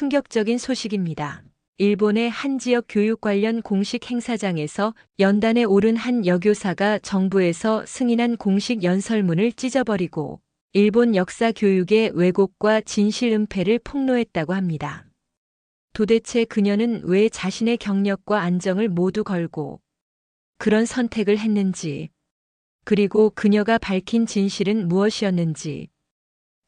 충격적인 소식입니다. 일본의 한 지역 교육 관련 공식 행사장에서 연단에 오른 한 여교사가 정부에서 승인한 공식 연설문을 찢어버리고 일본 역사 교육의 왜곡과 진실 은폐를 폭로했다고 합니다. 도대체 그녀는 왜 자신의 경력과 안정을 모두 걸고 그런 선택을 했는지, 그리고 그녀가 밝힌 진실은 무엇이었는지.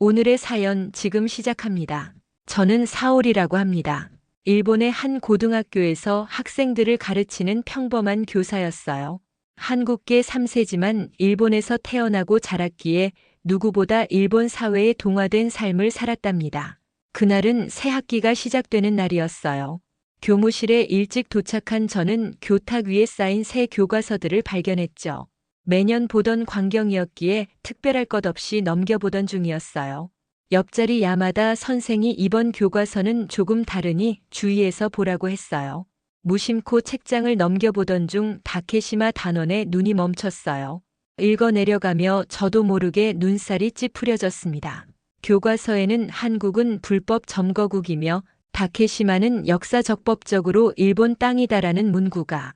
오늘의 사연 지금 시작합니다. 저는 사올이라고 합니다. 일본의 한 고등학교에서 학생들을 가르치는 평범한 교사였어요. 한국계 3세지만 일본에서 태어나고 자랐기에 누구보다 일본 사회에 동화된 삶을 살았답니다. 그날은 새 학기가 시작되는 날이었어요. 교무실에 일찍 도착한 저는 교탁 위에 쌓인 새 교과서들을 발견했죠. 매년 보던 광경이었기에 특별할 것 없이 넘겨보던 중이었어요. 옆자리 야마다 선생이 이번 교과서는 조금 다르니 주의해서 보라고 했어요. 무심코 책장을 넘겨보던 중 다케시마 단원에 눈이 멈췄어요. 읽어 내려가며 저도 모르게 눈살이 찌푸려졌습니다. 교과서에는 한국은 불법 점거국이며 다케시마는 역사적법적으로 일본 땅이다라는 문구가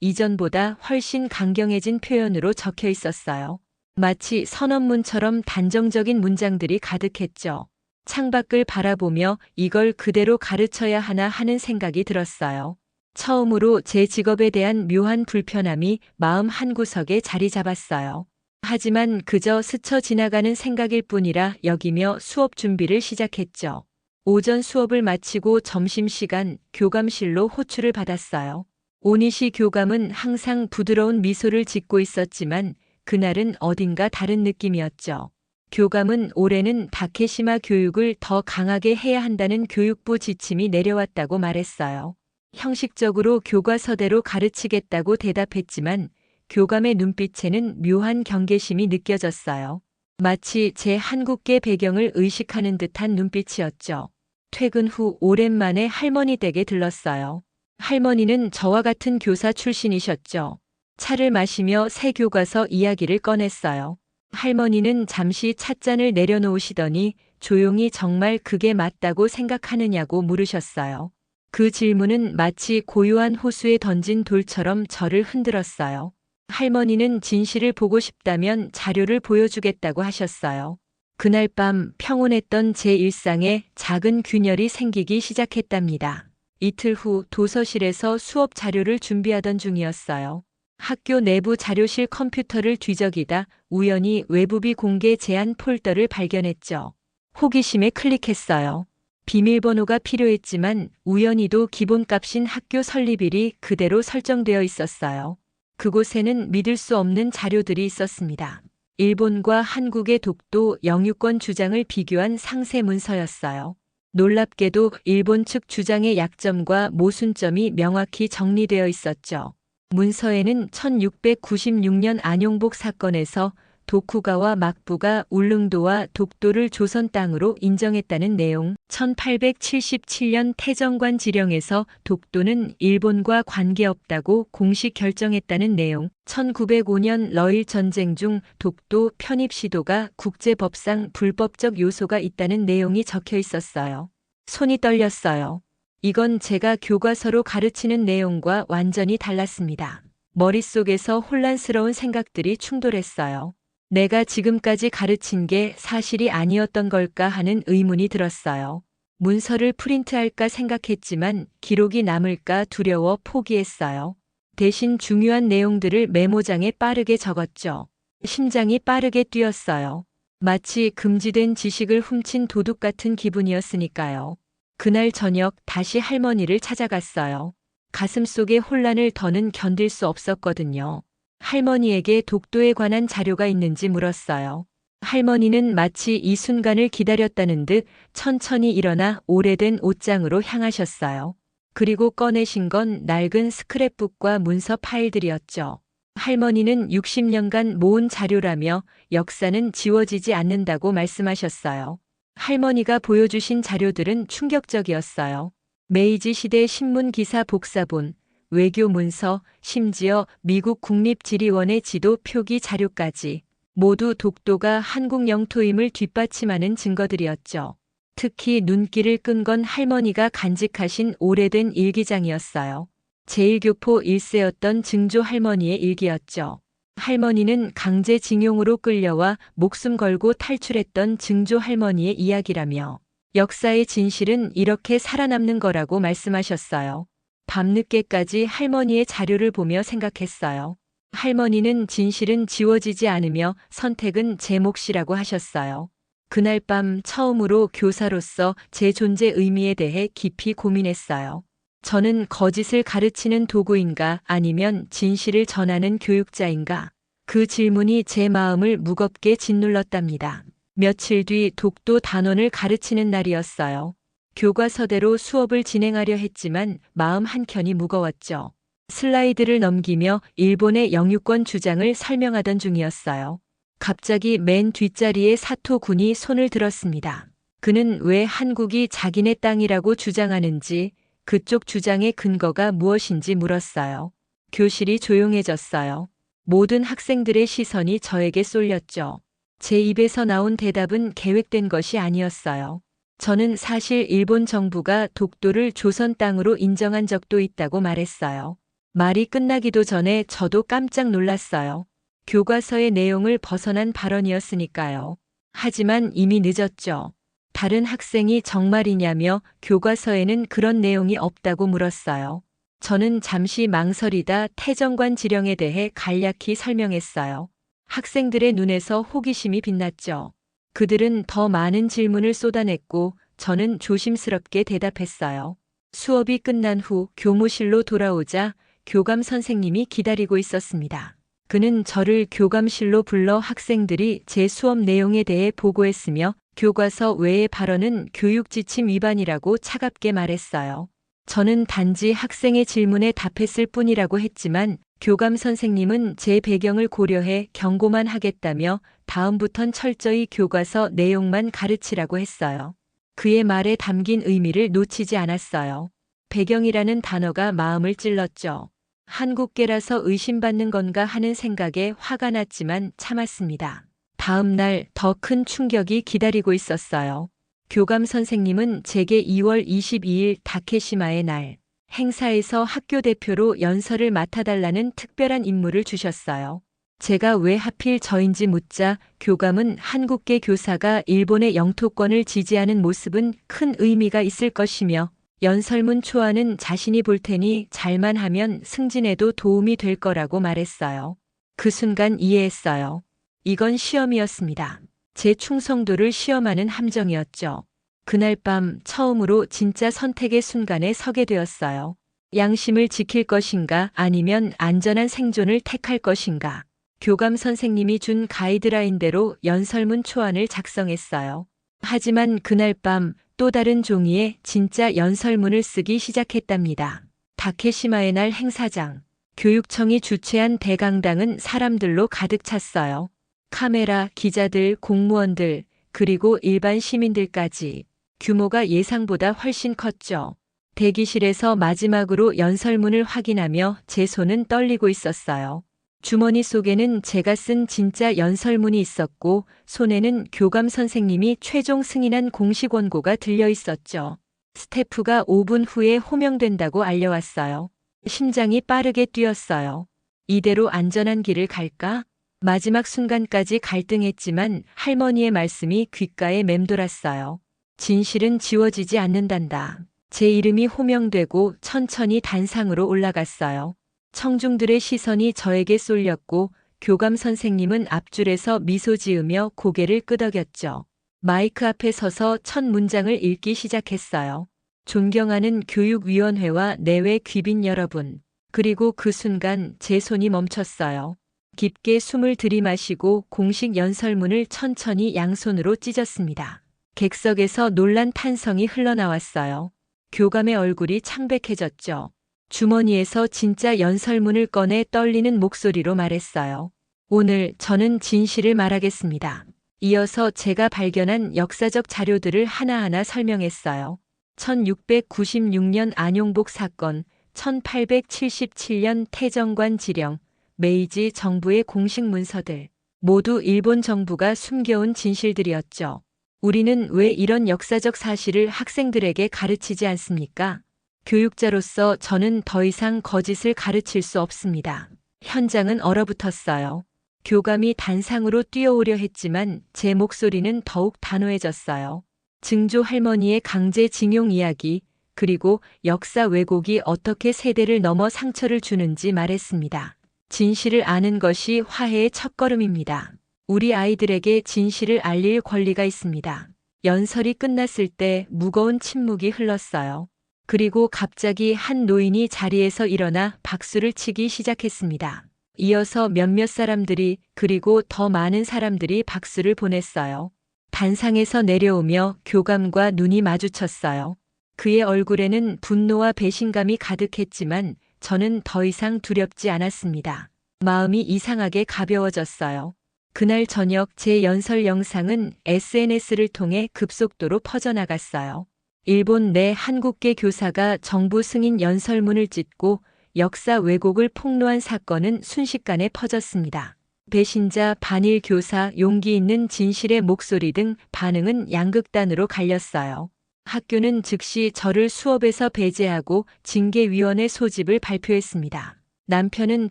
이전보다 훨씬 강경해진 표현으로 적혀 있었어요. 마치 선언문처럼 단정적인 문장들이 가득했죠. 창밖을 바라보며 이걸 그대로 가르쳐야 하나 하는 생각이 들었어요. 처음으로 제 직업에 대한 묘한 불편함이 마음 한구석에 자리 잡았어요. 하지만 그저 스쳐 지나가는 생각일 뿐이라 여기며 수업 준비를 시작했죠. 오전 수업을 마치고 점심시간 교감실로 호출을 받았어요. 오니시 교감은 항상 부드러운 미소를 짓고 있었지만 그날은 어딘가 다른 느낌이었죠. 교감은 올해는 다케시마 교육을 더 강하게 해야 한다는 교육부 지침이 내려왔다고 말했어요. 형식적으로 교과서대로 가르치겠다고 대답했지만 교감의 눈빛에는 묘한 경계심이 느껴졌어요. 마치 제 한국계 배경을 의식하는 듯한 눈빛이었죠. 퇴근 후 오랜만에 할머니 댁에 들렀어요. 할머니는 저와 같은 교사 출신이셨죠. 차를 마시며 새 교과서 이야기를 꺼냈어요. 할머니는 잠시 찻잔을 내려놓으시더니 조용히 정말 그게 맞다고 생각하느냐고 물으셨어요. 그 질문은 마치 고요한 호수에 던진 돌처럼 저를 흔들었어요. 할머니는 진실을 보고 싶다면 자료를 보여주겠다고 하셨어요. 그날 밤 평온했던 제 일상에 작은 균열이 생기기 시작했답니다. 이틀 후 도서실에서 수업 자료를 준비하던 중이었어요. 학교 내부 자료실 컴퓨터를 뒤적이다 우연히 외부비 공개 제한 폴더를 발견했죠. 호기심에 클릭했어요. 비밀번호가 필요했지만 우연히도 기본값인 학교 설립일이 그대로 설정되어 있었어요. 그곳에는 믿을 수 없는 자료들이 있었습니다. 일본과 한국의 독도 영유권 주장을 비교한 상세 문서였어요. 놀랍게도 일본 측 주장의 약점과 모순점이 명확히 정리되어 있었죠. 문서에는 1696년 안용복 사건에서 도쿠가와 막부가 울릉도와 독도를 조선 땅으로 인정했다는 내용, 1877년 태정관 지령에서 독도는 일본과 관계없다고 공식 결정했다는 내용, 1905년 러일 전쟁 중 독도 편입 시도가 국제법상 불법적 요소가 있다는 내용이 적혀 있었어요. 손이 떨렸어요. 이건 제가 교과서로 가르치는 내용과 완전히 달랐습니다. 머릿속에서 혼란스러운 생각들이 충돌했어요. 내가 지금까지 가르친 게 사실이 아니었던 걸까 하는 의문이 들었어요. 문서를 프린트할까 생각했지만 기록이 남을까 두려워 포기했어요. 대신 중요한 내용들을 메모장에 빠르게 적었죠. 심장이 빠르게 뛰었어요. 마치 금지된 지식을 훔친 도둑 같은 기분이었으니까요. 그날 저녁 다시 할머니를 찾아갔어요. 가슴 속의 혼란을 더는 견딜 수 없었거든요. 할머니에게 독도에 관한 자료가 있는지 물었어요. 할머니는 마치 이 순간을 기다렸다는 듯 천천히 일어나 오래된 옷장으로 향하셨어요. 그리고 꺼내신 건 낡은 스크랩북과 문서 파일들이었죠. 할머니는 60년간 모은 자료라며 역사는 지워지지 않는다고 말씀하셨어요. 할머니가 보여주신 자료들은 충격적이었어요. 메이지 시대 신문 기사 복사본, 외교 문서, 심지어 미국 국립지리원의 지도 표기 자료까지 모두 독도가 한국 영토임을 뒷받침하는 증거들이었죠. 특히 눈길을 끈 건 할머니가 간직하신 오래된 일기장이었어요. 제1교포 1세였던 증조 할머니의 일기였죠. 할머니는 강제징용으로 끌려와 목숨 걸고 탈출했던 증조 할머니의 이야기라며 역사의 진실은 이렇게 살아남는 거라고 말씀하셨어요. 밤늦게까지 할머니의 자료를 보며 생각했어요. 할머니는 진실은 지워지지 않으며 선택은 제 몫이라고 하셨어요. 그날 밤 처음으로 교사로서 제 존재 의미에 대해 깊이 고민했어요. 저는 거짓을 가르치는 도구인가 아니면 진실을 전하는 교육자인가? 그 질문이 제 마음을 무겁게 짓눌렀답니다. 며칠 뒤 독도 단원을 가르치는 날이었어요. 교과서대로 수업을 진행하려 했지만 마음 한켠이 무거웠죠. 슬라이드를 넘기며 일본의 영유권 주장을 설명하던 중이었어요. 갑자기 맨 뒷자리에 사토 군이 손을 들었습니다. 그는 왜 한국이 자기네 땅이라고 주장하는지 그쪽 주장의 근거가 무엇인지 물었어요. 교실이 조용해졌어요. 모든 학생들의 시선이 저에게 쏠렸죠. 제 입에서 나온 대답은 계획된 것이 아니었어요. 저는 사실 일본 정부가 독도를 조선 땅으로 인정한 적도 있다고 말했어요. 말이 끝나기도 전에 저도 깜짝 놀랐어요. 교과서의 내용을 벗어난 발언이었으니까요. 하지만 이미 늦었죠. 다른 학생이 정말이냐며 교과서에는 그런 내용이 없다고 물었어요. 저는 잠시 망설이다 태정관 지령에 대해 간략히 설명했어요. 학생들의 눈에서 호기심이 빛났죠. 그들은 더 많은 질문을 쏟아냈고 저는 조심스럽게 대답했어요. 수업이 끝난 후 교무실로 돌아오자 교감 선생님이 기다리고 있었습니다. 그는 저를 교감실로 불러 학생들이 제 수업 내용에 대해 보고했으며 교과서 외의 발언은 교육 지침 위반이라고 차갑게 말했어요. 저는 단지 학생의 질문에 답했을 뿐이라고 했지만 교감 선생님은 제 배경을 고려해 경고만 하겠다며 다음부턴 철저히 교과서 내용만 가르치라고 했어요. 그의 말에 담긴 의미를 놓치지 않았어요. 배경이라는 단어가 마음을 찔렀죠. 한국계라서 의심받는 건가 하는 생각에 화가 났지만 참았습니다. 다음 날 더 큰 충격이 기다리고 있었어요. 교감 선생님은 제게 2월 22일 다케시마의 날 행사에서 학교 대표로 연설을 맡아달라는 특별한 임무를 주셨어요. 제가 왜 하필 저인지 묻자 교감은 한국계 교사가 일본의 영토권을 지지하는 모습은 큰 의미가 있을 것이며 연설문 초안은 자신이 볼 테니 잘만 하면 승진에도 도움이 될 거라고 말했어요. 그 순간 이해했어요. 이건 시험이었습니다. 제 충성도를 시험하는 함정이었죠. 그날 밤 처음으로 진짜 선택의 순간에 서게 되었어요. 양심을 지킬 것인가 아니면 안전한 생존을 택할 것인가. 교감 선생님이 준 가이드라인대로 연설문 초안을 작성했어요. 하지만 그날 밤 또 다른 종이에 진짜 연설문을 쓰기 시작했답니다. 다케시마의 날 행사장. 교육청이 주최한 대강당은 사람들로 가득 찼어요. 카메라, 기자들, 공무원들, 그리고 일반 시민들까지 규모가 예상보다 훨씬 컸죠. 대기실에서 마지막으로 연설문을 확인하며 제 손은 떨리고 있었어요. 주머니 속에는 제가 쓴 진짜 연설문이 있었고 손에는 교감 선생님이 최종 승인한 공식 원고가 들려 있었죠. 스태프가 5분 후에 호명된다고 알려왔어요. 심장이 빠르게 뛰었어요. 이대로 안전한 길을 갈까? 마지막 순간까지 갈등했지만 할머니의 말씀이 귓가에 맴돌았어요. 진실은 지워지지 않는단다. 제 이름이 호명되고 천천히 단상으로 올라갔어요. 청중들의 시선이 저에게 쏠렸고 교감 선생님은 앞줄에서 미소 지으며 고개를 끄덕였죠. 마이크 앞에 서서 첫 문장을 읽기 시작했어요. 존경하는 교육위원회와 내외 귀빈 여러분. 그리고 그 순간 제 손이 멈췄어요. 깊게 숨을 들이마시고 공식 연설문을 천천히 양손으로 찢었습니다. 객석에서 놀란 탄성이 흘러나왔어요. 교감의 얼굴이 창백해졌죠. 주머니에서 진짜 연설문을 꺼내 떨리는 목소리로 말했어요. 오늘 저는 진실을 말하겠습니다. 이어서 제가 발견한 역사적 자료들을 하나하나 설명했어요. 1696년 안용복 사건, 1877년 태정관 지령, 메이지 정부의 공식 문서들, 모두 일본 정부가 숨겨온 진실들이었죠. 우리는 왜 이런 역사적 사실을 학생들에게 가르치지 않습니까? 교육자로서 저는 더 이상 거짓을 가르칠 수 없습니다. 현장은 얼어붙었어요. 교감이 단상으로 뛰어오려 했지만 제 목소리는 더욱 단호해졌어요. 증조 할머니의 강제징용 이야기, 그리고 역사 왜곡이 어떻게 세대를 넘어 상처를 주는지 말했습니다. 진실을 아는 것이 화해의 첫걸음입니다. 우리 아이들에게 진실을 알릴 권리가 있습니다. 연설이 끝났을 때 무거운 침묵이 흘렀어요. 그리고 갑자기 한 노인이 자리에서 일어나 박수를 치기 시작했습니다. 이어서 몇몇 사람들이 그리고 더 많은 사람들이 박수를 보냈어요. 단상에서 내려오며 교감과 눈이 마주쳤어요. 그의 얼굴에는 분노와 배신감이 가득했지만 저는 더 이상 두렵지 않았습니다. 마음이 이상하게 가벼워졌어요. 그날 저녁 제 연설 영상은 SNS를 통해 급속도로 퍼져나갔어요. 일본 내 한국계 교사가 정부 승인 연설문을 찢고 역사 왜곡을 폭로한 사건은 순식간에 퍼졌습니다. 배신자, 반일 교사, 용기 있는 진실의 목소리 등 반응은 양극단으로 갈렸어요. 학교는 즉시 저를 수업에서 배제하고 징계위원회 소집을 발표했습니다. 남편은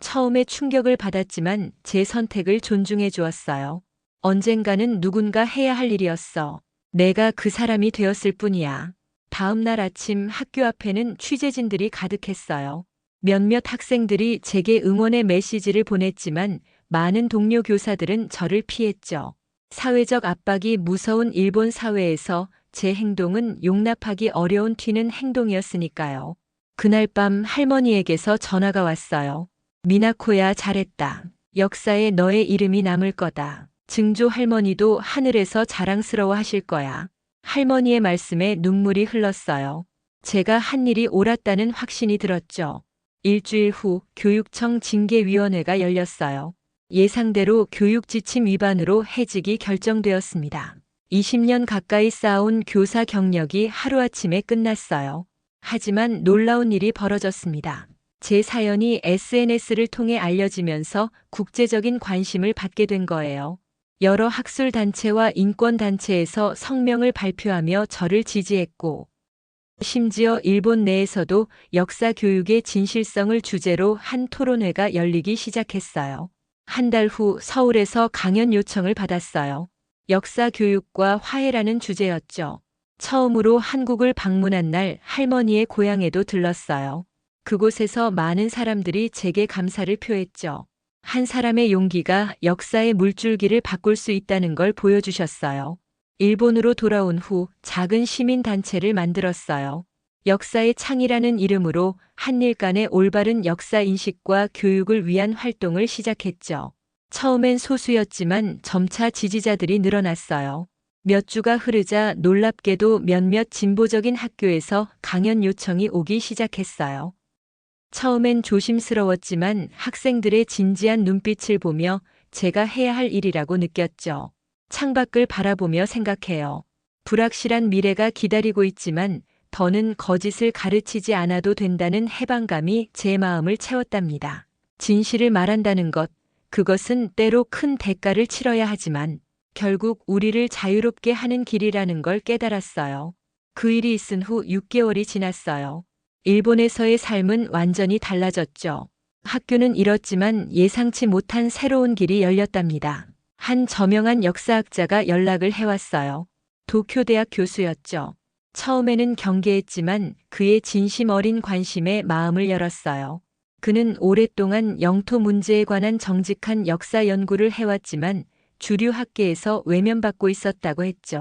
처음에 충격을 받았지만 제 선택을 존중해 주었어요. 언젠가는 누군가 해야 할 일이었어. 내가 그 사람이 되었을 뿐이야. 다음 날 아침 학교 앞에는 취재진들이 가득했어요. 몇몇 학생들이 제게 응원의 메시지를 보냈지만 많은 동료 교사들은 저를 피했죠. 사회적 압박이 무서운 일본 사회에서 제 행동은 용납하기 어려운 튀는 행동이었으니까요. 그날 밤 할머니에게서 전화가 왔어요. 미나코야 잘했다. 역사에 너의 이름이 남을 거다. 증조 할머니도 하늘에서 자랑스러워 하실 거야. 할머니의 말씀에 눈물이 흘렀어요. 제가 한 일이 옳았다는 확신이 들었죠. 일주일 후 교육청 징계위원회가 열렸어요. 예상대로 교육 지침 위반으로 해직이 결정되었습니다. 20년 가까이 쌓아온 교사 경력이 하루아침에 끝났어요. 하지만 놀라운 일이 벌어졌습니다. 제 사연이 SNS를 통해 알려지면서 국제적인 관심을 받게 된 거예요. 여러 학술단체와 인권단체에서 성명을 발표하며 저를 지지했고, 심지어 일본 내에서도 역사 교육의 진실성을 주제로 한 토론회가 열리기 시작했어요. 한 달 후 서울에서 강연 요청을 받았어요. 역사 교육과 화해라는 주제였죠. 처음으로 한국을 방문한 날 할머니의 고향에도 들렀어요. 그곳에서 많은 사람들이 제게 감사를 표했죠. 한 사람의 용기가 역사의 물줄기를 바꿀 수 있다는 걸 보여주셨어요. 일본으로 돌아온 후 작은 시민단체를 만들었어요. 역사의 창이라는 이름으로 한일 간의 올바른 역사 인식과 교육을 위한 활동을 시작했죠. 처음엔 소수였지만 점차 지지자들이 늘어났어요. 몇 주가 흐르자 놀랍게도 몇몇 진보적인 학교에서 강연 요청이 오기 시작했어요. 처음엔 조심스러웠지만 학생들의 진지한 눈빛을 보며 제가 해야 할 일이라고 느꼈죠. 창밖을 바라보며 생각해요. 불확실한 미래가 기다리고 있지만 더는 거짓을 가르치지 않아도 된다는 해방감이 제 마음을 채웠답니다. 진실을 말한다는 것, 그것은 때로 큰 대가를 치러야 하지만 결국 우리를 자유롭게 하는 길이라는 걸 깨달았어요. 그 일이 있은 후 6개월이 지났어요. 일본에서의 삶은 완전히 달라졌죠. 학교는 잃었지만 예상치 못한 새로운 길이 열렸답니다. 한 저명한 역사학자가 연락을 해왔어요. 도쿄대학 교수였죠. 처음에는 경계했지만 그의 진심 어린 관심에 마음을 열었어요. 그는 오랫동안 영토 문제에 관한 정직한 역사 연구를 해왔지만 주류 학계에서 외면받고 있었다고 했죠.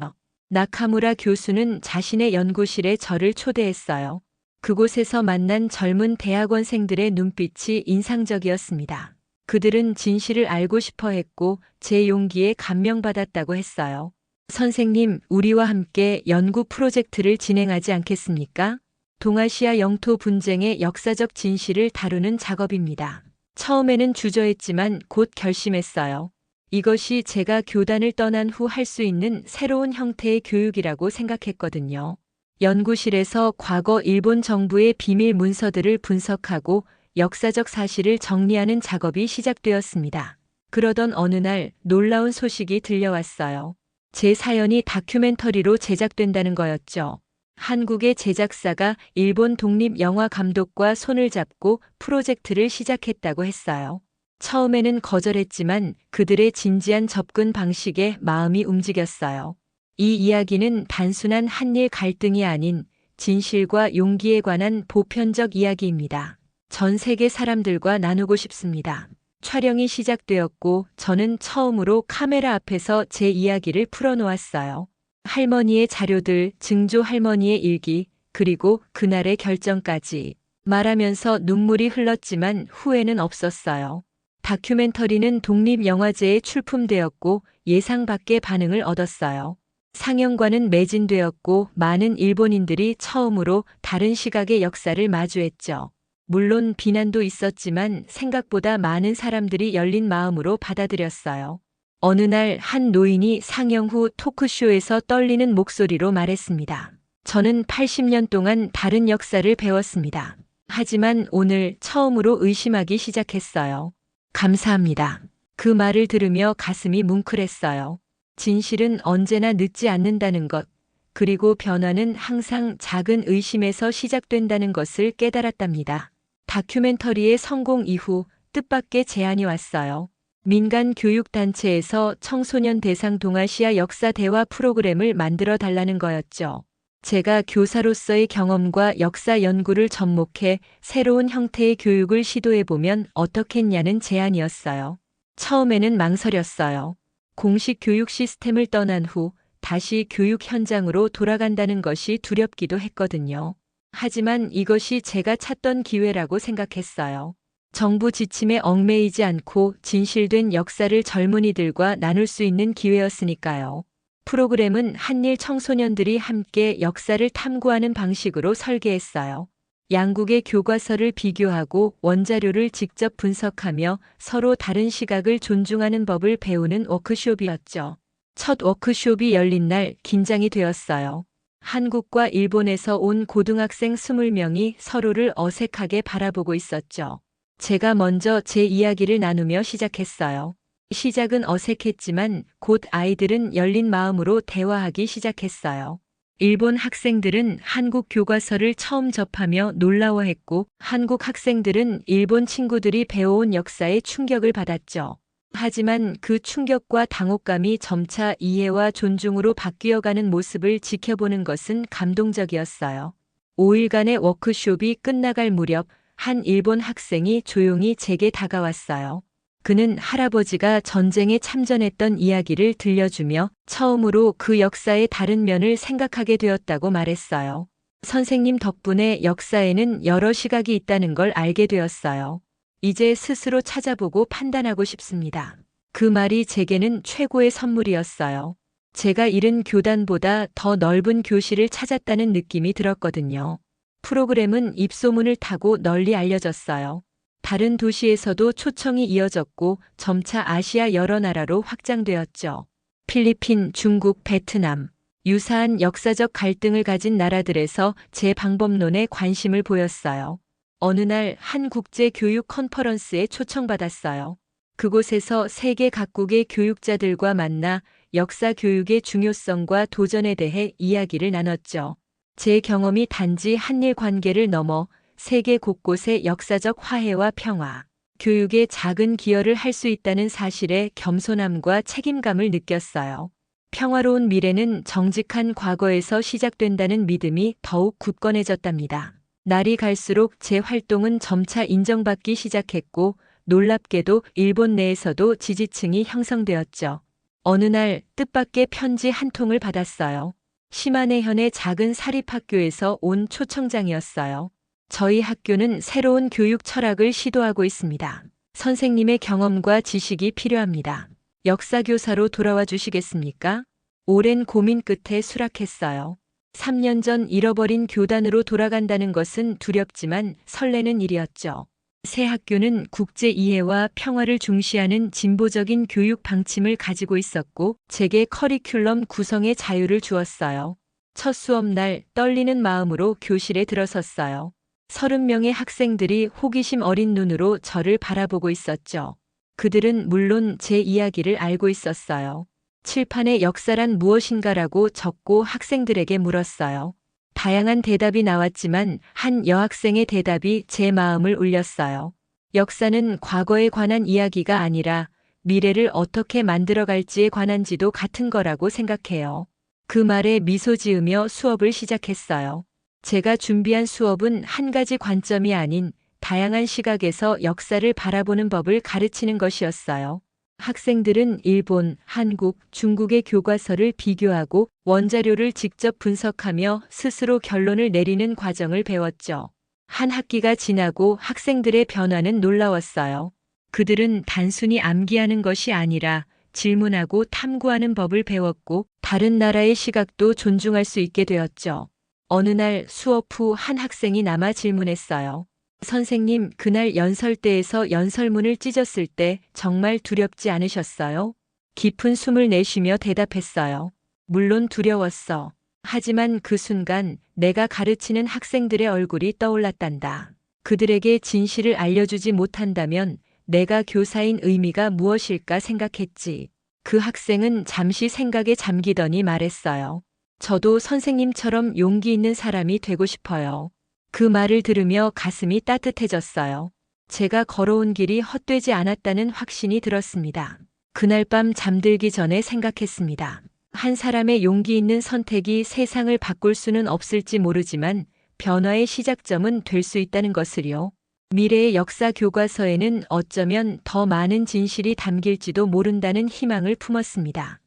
나카무라 교수는 자신의 연구실에 저를 초대했어요. 그곳에서 만난 젊은 대학원생들의 눈빛이 인상적이었습니다. 그들은 진실을 알고 싶어 했고 제 용기에 감명받았다고 했어요. 선생님, 우리와 함께 연구 프로젝트를 진행하지 않겠습니까? 동아시아 영토 분쟁의 역사적 진실을 다루는 작업입니다. 처음에는 주저했지만 곧 결심했어요. 이것이 제가 교단을 떠난 후 할 수 있는 새로운 형태의 교육이라고 생각했거든요. 연구실에서 과거 일본 정부의 비밀 문서들을 분석하고 역사적 사실을 정리하는 작업이 시작되었습니다. 그러던 어느 날 놀라운 소식이 들려왔어요. 제 사연이 다큐멘터리로 제작된다는 거였죠. 한국의 제작사가 일본 독립 영화 감독과 손을 잡고 프로젝트를 시작했다고 했어요. 처음에는 거절했지만 그들의 진지한 접근 방식에 마음이 움직였어요. 이 이야기는 단순한 한일 갈등이 아닌 진실과 용기에 관한 보편적 이야기입니다. 전 세계 사람들과 나누고 싶습니다. 촬영이 시작되었고 저는 처음으로 카메라 앞에서 제 이야기를 풀어놓았어요. 할머니의 자료들, 증조 할머니의 일기, 그리고 그날의 결정까지 말하면서 눈물이 흘렀지만 후회는 없었어요. 다큐멘터리는 독립영화제에 출품되었고 예상 밖의 반응을 얻었어요. 상영관은 매진되었고 많은 일본인들이 처음으로 다른 시각의 역사를 마주했죠. 물론 비난도 있었지만 생각보다 많은 사람들이 열린 마음으로 받아들였어요. 어느 날 한 노인이 상영 후 토크쇼에서 떨리는 목소리로 말했습니다. 저는 80년 동안 다른 역사를 배웠습니다. 하지만 오늘 처음으로 의심하기 시작했어요. 감사합니다. 그 말을 들으며 가슴이 뭉클했어요. 진실은 언제나 늦지 않는다는 것, 그리고 변화는 항상 작은 의심에서 시작된다는 것을 깨달았답니다. 다큐멘터리의 성공 이후 뜻밖의 제안이 왔어요. 민간 교육단체에서 청소년 대상 동아시아 역사 대화 프로그램을 만들어 달라는 거였죠. 제가 교사로서의 경험과 역사 연구를 접목해 새로운 형태의 교육을 시도해보면 어떻겠냐는 제안이었어요. 처음에는 망설였어요. 공식 교육 시스템을 떠난 후 다시 교육 현장으로 돌아간다는 것이 두렵기도 했거든요. 하지만 이것이 제가 찾던 기회라고 생각했어요. 정부 지침에 얽매이지 않고 진실된 역사를 젊은이들과 나눌 수 있는 기회였으니까요. 프로그램은 한일 청소년들이 함께 역사를 탐구하는 방식으로 설계했어요. 양국의 교과서를 비교하고 원자료를 직접 분석하며 서로 다른 시각을 존중하는 법을 배우는 워크숍이었죠. 첫 워크숍이 열린 날 긴장이 되었어요. 한국과 일본에서 온 고등학생 20명이 서로를 어색하게 바라보고 있었죠. 제가 먼저 제 이야기를 나누며 시작했어요. 시작은 어색했지만 곧 아이들은 열린 마음으로 대화하기 시작했어요. 일본 학생들은 한국 교과서를 처음 접하며 놀라워했고 한국 학생들은 일본 친구들이 배워온 역사에 충격을 받았죠. 하지만 그 충격과 당혹감이 점차 이해와 존중으로 바뀌어가는 모습을 지켜보는 것은 감동적이었어요. 5일간의 워크숍이 끝나갈 무렵 한 일본 학생이 조용히 제게 다가왔어요. 그는 할아버지가 전쟁에 참전했던 이야기를 들려주며 처음으로 그 역사의 다른 면을 생각하게 되었다고 말했어요. 선생님 덕분에 역사에는 여러 시각이 있다는 걸 알게 되었어요. 이제 스스로 찾아보고 판단하고 싶습니다. 그 말이 제게는 최고의 선물이었어요. 제가 잃은 교단보다 더 넓은 교실을 찾았다는 느낌이 들었거든요. 프로그램은 입소문을 타고 널리 알려졌어요. 다른 도시에서도 초청이 이어졌고 점차 아시아 여러 나라로 확장되었죠. 필리핀, 중국, 베트남. 유사한 역사적 갈등을 가진 나라들에서 제 방법론에 관심을 보였어요. 어느 날 한 국제 교육 컨퍼런스에 초청받았어요. 그곳에서 세계 각국의 교육자들과 만나 역사 교육의 중요성과 도전에 대해 이야기를 나눴죠. 제 경험이 단지 한일 관계를 넘어 세계 곳곳의 역사적 화해와 평화, 교육에 작은 기여를 할 수 있다는 사실에 겸손함과 책임감을 느꼈어요. 평화로운 미래는 정직한 과거에서 시작된다는 믿음이 더욱 굳건해졌답니다. 날이 갈수록 제 활동은 점차 인정받기 시작했고 놀랍게도 일본 내에서도 지지층이 형성되었죠. 어느 날 뜻밖의 편지 한 통을 받았어요. 시마네현의 작은 사립학교에서 온 초청장이었어요. 저희 학교는 새로운 교육 철학을 시도하고 있습니다. 선생님의 경험과 지식이 필요합니다. 역사교사로 돌아와 주시겠습니까? 오랜 고민 끝에 수락했어요. 3년 전 잃어버린 교단으로 돌아간다는 것은 두렵지만 설레는 일이었죠. 새 학교는 국제 이해와 평화를 중시하는 진보적인 교육 방침을 가지고 있었고 제게 커리큘럼 구성의 자유를 주었어요. 첫 수업 날 떨리는 마음으로 교실에 들어섰어요. 30명의 학생들이 호기심 어린 눈으로 저를 바라보고 있었죠. 그들은 물론 제 이야기를 알고 있었어요. 칠판에 역사란 무엇인가라고 적고 학생들에게 물었어요. 다양한 대답이 나왔지만 한 여학생의 대답이 제 마음을 울렸어요. 역사는 과거에 관한 이야기가 아니라 미래를 어떻게 만들어갈지에 관한지도 같은 거라고 생각해요. 그 말에 미소 지으며 수업을 시작했어요. 제가 준비한 수업은 한 가지 관점이 아닌 다양한 시각에서 역사를 바라보는 법을 가르치는 것이었어요. 학생들은 일본, 한국, 중국의 교과서를 비교하고 원자료를 직접 분석하며 스스로 결론을 내리는 과정을 배웠죠. 한 학기가 지나고 학생들의 변화는 놀라웠어요. 그들은 단순히 암기하는 것이 아니라 질문하고 탐구하는 법을 배웠고 다른 나라의 시각도 존중할 수 있게 되었죠. 어느 날 수업 후 한 학생이 남아 질문했어요. 선생님, 그날 연설대에서 연설문을 찢었을 때 정말 두렵지 않으셨어요? 깊은 숨을 내쉬며 대답했어요. 물론 두려웠어. 하지만 그 순간 내가 가르치는 학생들의 얼굴이 떠올랐단다. 그들에게 진실을 알려주지 못한다면 내가 교사인 의미가 무엇일까 생각했지. 그 학생은 잠시 생각에 잠기더니 말했어요. 저도 선생님처럼 용기 있는 사람이 되고 싶어요. 그 말을 들으며 가슴이 따뜻해졌어요. 제가 걸어온 길이 헛되지 않았다는 확신이 들었습니다. 그날 밤 잠들기 전에 생각했습니다. 한 사람의 용기 있는 선택이 세상을 바꿀 수는 없을지 모르지만 변화의 시작점은 될 수 있다는 것을요. 미래의 역사 교과서에는 어쩌면 더 많은 진실이 담길지도 모른다는 희망을 품었습니다.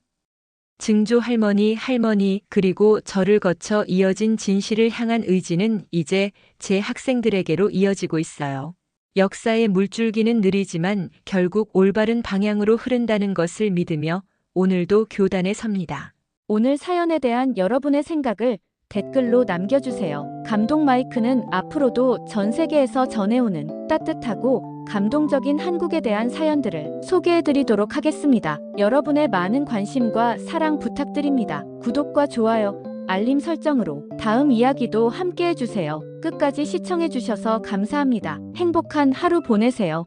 증조 할머니, 할머니, 그리고 저를 거쳐 이어진 진실을 향한 의지는 이제 제 학생들에게로 이어지고 있어요. 역사의 물줄기는 느리지만 결국 올바른 방향으로 흐른다는 것을 믿으며 오늘도 교단에 섭니다. 오늘 사연에 대한 여러분의 생각을 댓글로 남겨주세요. 감동 마이크는 앞으로도 전 세계에서 전해오는 따뜻하고 감동적인 한국에 대한 사연들을 소개해드리도록 하겠습니다. 여러분의 많은 관심과 사랑 부탁드립니다. 구독과 좋아요, 알림 설정으로 다음 이야기도 함께 해주세요. 끝까지 시청해주셔서 감사합니다. 행복한 하루 보내세요.